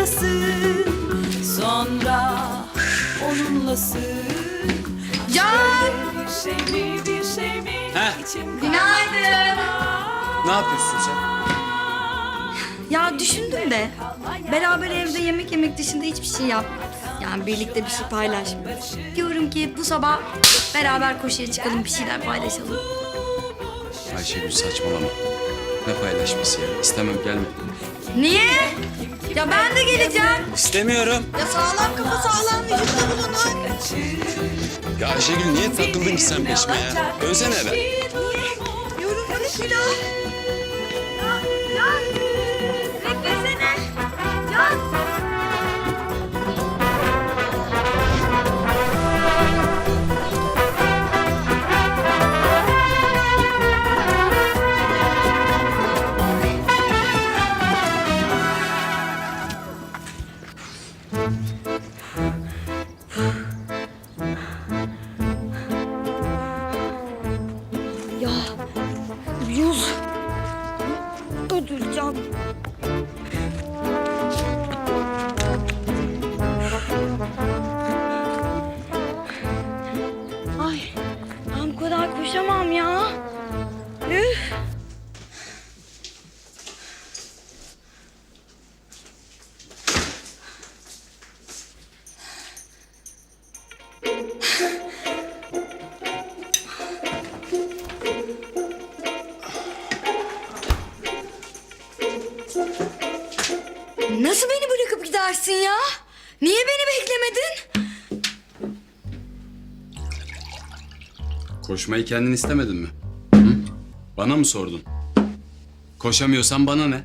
hastasın Sonra onunlasın Can! Bir şey mi bir şey mi Heh. İçim Günaydın. Ne yapıyorsun sen? Ya düşündüm de beraber evde yemek yemek dışında hiçbir şey yapmıyoruz. Yani birlikte bir şey paylaşmıyoruz. Diyorum ki bu sabah beraber koşuya çıkalım bir şeyler paylaşalım. Ayşegül saçmalama. Ne paylaşması ya? İstemem gelme. Niye? Ya ben de geleceğim. İstemiyorum. Ya sağlam kafa sağlam vücutta bulunur. Ya Ayşegül niye takıldın ki sen peşime ya? Ölsene be. Yorulmadı kilo. Uyuz. Ödüleceğim. Ay ben bu kadar koşamam ya. Üf. Nasıl beni bırakıp gidersin ya? Niye beni beklemedin? Koşmayı kendin istemedin mi? Hı? Bana mı sordun? Koşamıyorsan bana ne?